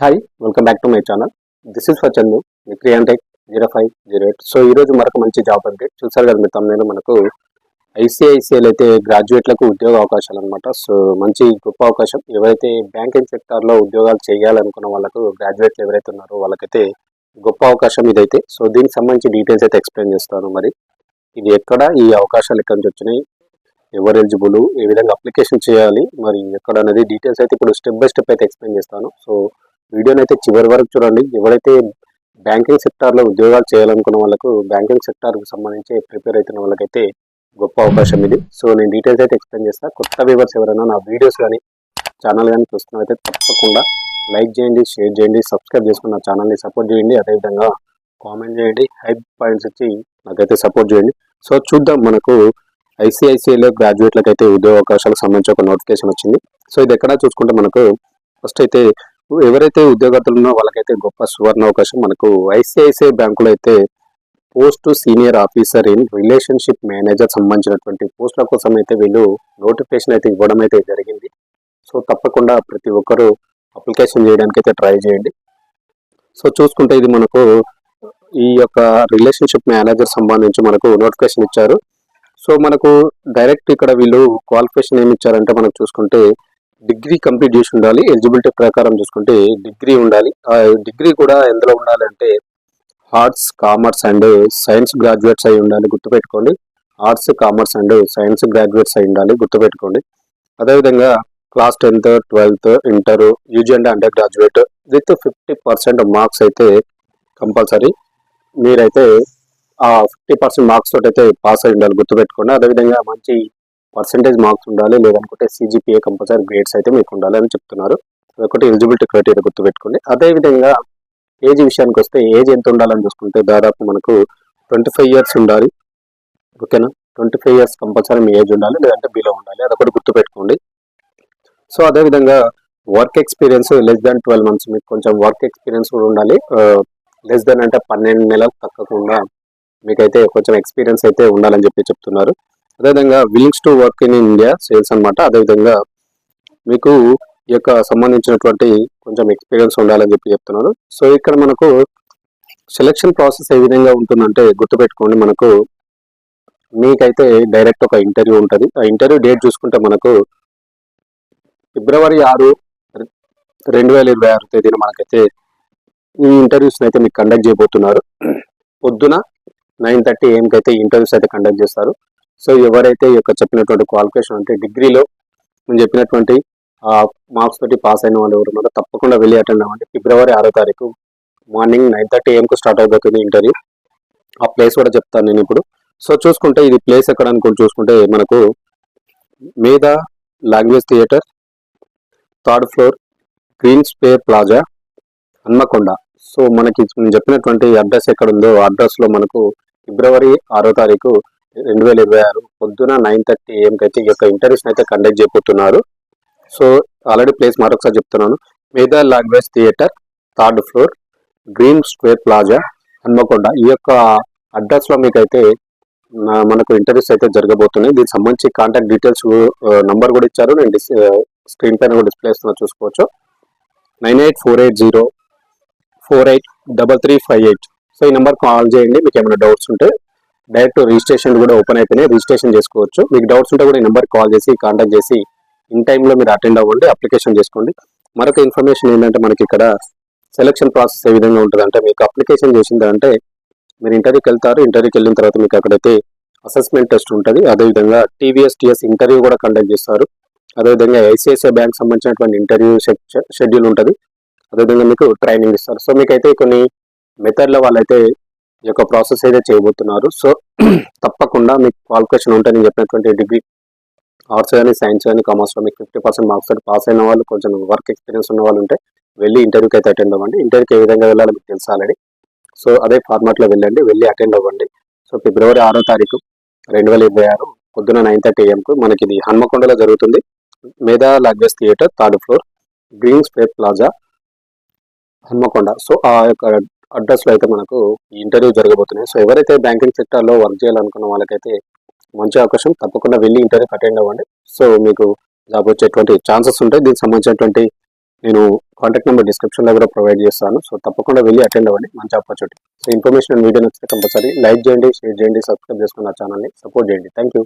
Hi welcome back to my channel this is for Chandu me tech zero five zero eight so ఈ రోజు మరొక మంచి job update చూసారు కదా మీ తమ్ముడు మనకు ఐసిఐసిఐలు అయితే గ్రాడ్యుయేట్లకు ఉద్యోగ అవకాశాలు అనమాట సో మంచి గొప్ప అవకాశం. ఎవరైతే బ్యాంకింగ్ సెక్టార్లో ఉద్యోగాలు చేయాలనుకున్న వాళ్ళకు గ్రాడ్యుయేట్లు ఎవరైతే ఉన్నారో వాళ్ళకైతే గొప్ప అవకాశం ఇదైతే. సో దీనికి సంబంధించి డీటెయిల్స్ అయితే ఎక్స్ప్లెయిన్ చేస్తాను మరి. ఇది ఎక్కడ ఈ అవకాశాలు ఎక్కడి నుంచి వచ్చినాయి ఎవరు ఎలిజిబుల్ ఏ విధంగా అప్లికేషన్ చేయాలి మరి ఎక్కడ అనేది డీటెయిల్స్ అయితే ఇప్పుడు స్టెప్ బై స్టెప్ అయితే ఎక్స్ప్లెయిన్ చేస్తాను. సో వీడియోని అయితే చివరి వరకు చూడండి. ఎవరైతే బ్యాంకింగ్ సెక్టార్లో ఉద్యోగాలు చేయాలనుకున్న వాళ్ళకు బ్యాంకింగ్ సెక్టార్కి సంబంధించి ప్రిపేర్ అవుతున్న వాళ్ళకైతే గొప్ప అవకాశం ఇది. సో నేను డీటెయిల్స్ అయితే ఎక్స్ప్లెయిన్ చేస్తాను కొత్త వ్యూవర్స్ ఎవరైనా నా వీడియోస్ కానీ ఛానల్ కానీ చూస్తున్నైతే తప్పకుండా లైక్ చేయండి షేర్ చేయండి సబ్స్క్రైబ్ చేసుకుని నా ఛానల్ని సపోర్ట్ చేయండి. అదేవిధంగా కామెంట్ చేయండి. హైప్ పాయింట్స్ ఇచ్చి నాకైతే సపోర్ట్ చేయండి. సో చూద్దాం మనకు ఐసీఐసీఐలో గ్రాడ్యుయేట్లకు అయితే ఉద్యోగ అవకాశాలకు సంబంధించి ఒక నోటిఫికేషన్ వచ్చింది. సో ఇది ఎక్కడ చూసుకుంటే మనకు ఫస్ట్ అయితే ఎవరైతే ఉద్యోగస్తులు ఉన్నారో వాళ్ళకైతే గొప్ప సువర్ణ అవకాశం. మనకు ఐసిఐసిఐ బ్యాంకులో అయితే post senior officer in relationship manager సంబంధించినటువంటి పోస్టుల కోసం అయితే వీళ్ళు నోటిఫికేషన్ అయితే ఇవ్వడం అయితే జరిగింది. సో తప్పకుండా ప్రతి ఒక్కరూ అప్లికేషన్ చేయడానికి అయితే ట్రై చేయండి. సో చూసుకుంటే ఇది మనకు ఈ యొక్క రిలేషన్షిప్ మేనేజర్ సంబంధించి మనకు నోటిఫికేషన్ ఇచ్చారు. సో మనకు డైరెక్ట్ ఇక్కడ వీళ్ళు క్వాలిఫికేషన్ ఏమి ఇచ్చారంటే మనకు చూసుకుంటే డిగ్రీ కంప్లీట్ చేసి ఉండాలి. ఎలిజిబిలిటీ ప్రకారం చూసుకుంటే డిగ్రీ ఉండాలి. ఆ డిగ్రీ కూడా ఎందులో ఉండాలి అంటే arts commerce and science graduates అయి ఉండాలి. గుర్తుపెట్టుకోండి. Arts commerce and science graduates అయి ఉండాలి. గుర్తుపెట్టుకోండి. అదేవిధంగా class tenth twelfth inter UG and under graduate with fifty percent marks అయితే కంపల్సరీ. మీరైతే ఆ ఫిఫ్టీ పర్సెంట్ మార్క్స్ తోటి అయితే పాస్ అయి ఉండాలి. గుర్తుపెట్టుకోండి. అదేవిధంగా మంచి పర్సెంటేజ్ మార్క్స్ ఉండాలి లేదనుకుంటే సిజిపిఏ కంపల్సరీ గ్రేడ్స్ అయితే మీకు ఉండాలి అని చెప్తున్నారు. ఒకటి ఎలిజిబిలిటీ క్రైటీరియా గుర్తుపెట్టుకోండి. అదేవిధంగా ఏజ్ విషయానికి వస్తే ఏజ్ ఎంత ఉండాలని చూసుకుంటే దాదాపు మనకు ట్వంటీ ఫైవ్ ఇయర్స్ ఉండాలి. ఓకేనా ట్వంటీ ఫైవ్ ఇయర్స్ కంపల్సరీ మీ ఏజ్ ఉండాలి లేదంటే బిలో ఉండాలి. అదొకటి గుర్తుపెట్టుకోండి. సో అదేవిధంగా work experience less than twelve months మీకు కొంచెం వర్క్ ఎక్స్పీరియన్స్ కూడా ఉండాలి. లెస్ దాన్ అంటే పన్నెండు నెలలు తగ్గకుండా మీకైతే కొంచెం ఎక్స్పీరియన్స్ అయితే ఉండాలని చెప్పి చెప్తున్నారు. అదేవిధంగా willings to work in India sales అనమాట అదేవిధంగా మీకు ఈ యొక్క సంబంధించినటువంటి కొంచెం ఎక్స్పీరియన్స్ ఉండాలని చెప్పి చెప్తున్నారు సో ఇక్కడ మనకు సెలక్షన్ ప్రాసెస్ ఏ విధంగా ఉంటుందంటే గుర్తుపెట్టుకోండి. మనకు మీకైతే డైరెక్ట్ ఒక ఇంటర్వ్యూ ఉంటుంది. ఆ ఇంటర్వ్యూ డేట్ చూసుకుంటే మనకు ఫిబ్రవరి ఆరు రెండు వేల ఇరవై ఆరు తేదీన మనకైతే ఈ ఇంటర్వ్యూస్ని అయితే మీకు కండక్ట్ చేయబోతున్నారు. పొద్దున నైన్ థర్టీ ఏఎంకి అయితే ఇంటర్వ్యూస్ అయితే కండక్ట్ చేస్తారు. సో ఎవరైతే ఈ యొక్క చెప్పినటువంటి క్వాలిఫికేషన్ అంటే డిగ్రీలో నేను చెప్పినటువంటి మార్క్స్ తోటి పాస్ అయిన వాళ్ళు ఎవరు ఉన్నారో తప్పకుండా వెళ్ళి అటెండ్ అవ్వండి. ఫిబ్రవరి ఆరో తారీఖు మార్నింగ్ నైన్ థర్టీ ఏఎంకు స్టార్ట్ అయిపోతుంది ఇంటర్వ్యూ ఆ ప్లేస్ కూడా చెప్తాను నేను ఇప్పుడు. సో చూసుకుంటే ఇది ప్లేస్ ఎక్కడ అనుకుని చూసుకుంటే మనకు మీద language theatre third floor green square plaza Hanmakonda. So మనకి నేను చెప్పినటువంటి అడ్రస్ ఎక్కడ ఉందో ఆ అడ్రస్లో మనకు ఫిబ్రవరి ఆరో తారీఖు రెండు వేల ఇరవై ఆరు పొద్దున నైన్ థర్టీ ఏఎంకి అయితే ఈ యొక్క ఇంటర్వ్యూస్ అయితే కండక్ట్ చేయబోతున్నారు సో ఆల్రెడీ ప్లేస్ మరొకసారి చెప్తున్నాను. Medha language theatre third floor green square plaza Hanmakonda. ఈ యొక్క అడ్రస్లో మీకైతే మనకు ఇంటర్వ్యూస్ అయితే జరగబోతున్నాయి. దీనికి సంబంధించి కాంటాక్ట్ డీటెయిల్స్ నంబర్ కూడా ఇచ్చారు. నేను స్క్రీన్ పైన కూడా డిస్ప్లే ఇస్తున్నా చూసుకోవచ్చు. Nine eight four eight zero four eight double three five eight. So ఈ నెంబర్ కాల్ చేయండి. మీకు ఏమైనా డౌట్స్ ఉంటే డైరెక్ట్ రిజిస్ట్రేషన్ కూడా ఓపెన్ అయిపోయినాయి. రిజిస్ట్రేషన్ చేసుకోవచ్చు. మీకు డౌట్స్ ఉంటే కూడా ఈ నెంబర్ కాల్ చేసి కాంటాక్ట్ చేసి ఇన్ టైంలో మీరు అటెండ్ అవ్వండి అప్లికేషన్ చేసుకోండి. మరొక ఇన్ఫర్మేషన్ ఏంటంటే మనకి ఇక్కడ సెలక్షన్ ప్రాసెస్ ఏ విధంగా ఉంటుంది అంటే మీకు అప్లికేషన్ చేసిందంటే మీరు ఇంటర్వ్యూకి వెళ్తారు ఇంటర్వ్యూకి వెళ్ళిన తర్వాత మీకు అక్కడైతే అసెస్మెంట్ టెస్ట్ ఉంటుంది. అదేవిధంగా టీవీఎస్ టీఎస్ ఇంటర్వ్యూ కూడా కండక్ట్ చేస్తారు. అదేవిధంగా ఐసిఐసిఐ బ్యాంక్ సంబంధించినటువంటి ఇంటర్వ్యూ షెడ్యూల్ ఉంటుంది. అదేవిధంగా మీకు ట్రైనింగ్ ఇస్తారు. సో మీకైతే కొన్ని మెథడ్లో వాళ్ళైతే యొక్క ప్రాసెస్ అయితే చేయబోతున్నారు. సో తప్పకుండా మీకు క్వాలిఫికేషన్ ఉంటే నేను చెప్పినటువంటి డిగ్రీ ఆర్ట్స్ కానీ సైన్స్ కానీ కామర్స్లో మీకు ఫిఫ్టీ పర్సెంట్ మార్క్స్ తోటి పాస్ అయిన వాళ్ళు కొంచెం వర్క్ ఎక్స్పీరియన్స్ ఉన్న వాళ్ళు ఉంటే వెళ్ళి ఇంటర్వ్యూకి అయితే అటెండ్ అవ్వండి. ఇంటర్వ్యూకి ఏ విధంగా వెళ్ళాలో మీకు తెలుసు ఆల్రెడీ. సో అదే ఫార్మాట్లో వెళ్ళండి వెళ్ళి అటెండ్ అవ్వండి. సో ఫిబ్రవరి ఆరో తారీఖు రెండు వేల ఇరవై ఆరు పొద్దున నైన్ థర్టీ ఏఎంకు మనకి ఇది హన్మకొండలో జరుగుతుంది. Medha language theatre third floor green square plaza Hanmakonda. So ఆ యొక్క అడ్రస్లో అయితే మనకు ఇంటర్వ్యూ జరగబోతున్నాయి. సో ఎవరైతే బ్యాంకింగ్ సెక్టర్లో వర్క్ చేయాలనుకున్న వాళ్ళకైతే మంచి అవకాశం. తప్పకుండా వెళ్ళి ఇంటర్వ్యూకి అటెండ్ అవ్వండి. సో మీకు జాబ్ వచ్చేటువంటి ఛాన్సెస్ ఉంటాయి. దీనికి సంబంధించినటువంటి నేను కాంటాక్ట్ నెంబర్ డిస్క్రిప్షన్లో కూడా ప్రొవైడ్ చేస్తాను. సో తప్పకుండా వెళ్ళి అటెండ్ అవ్వండి. మంచి ఆపర్చునిటీ. సో ఇన్ఫర్మేషన్ వీడియో నచ్చితే కంపల్సరీ లైక్ చేయండి షేర్ చేయండి సబ్స్క్రైబ్ చేసుకున్న ఛానల్ని సపోర్ట్ చేయండి. Thank you.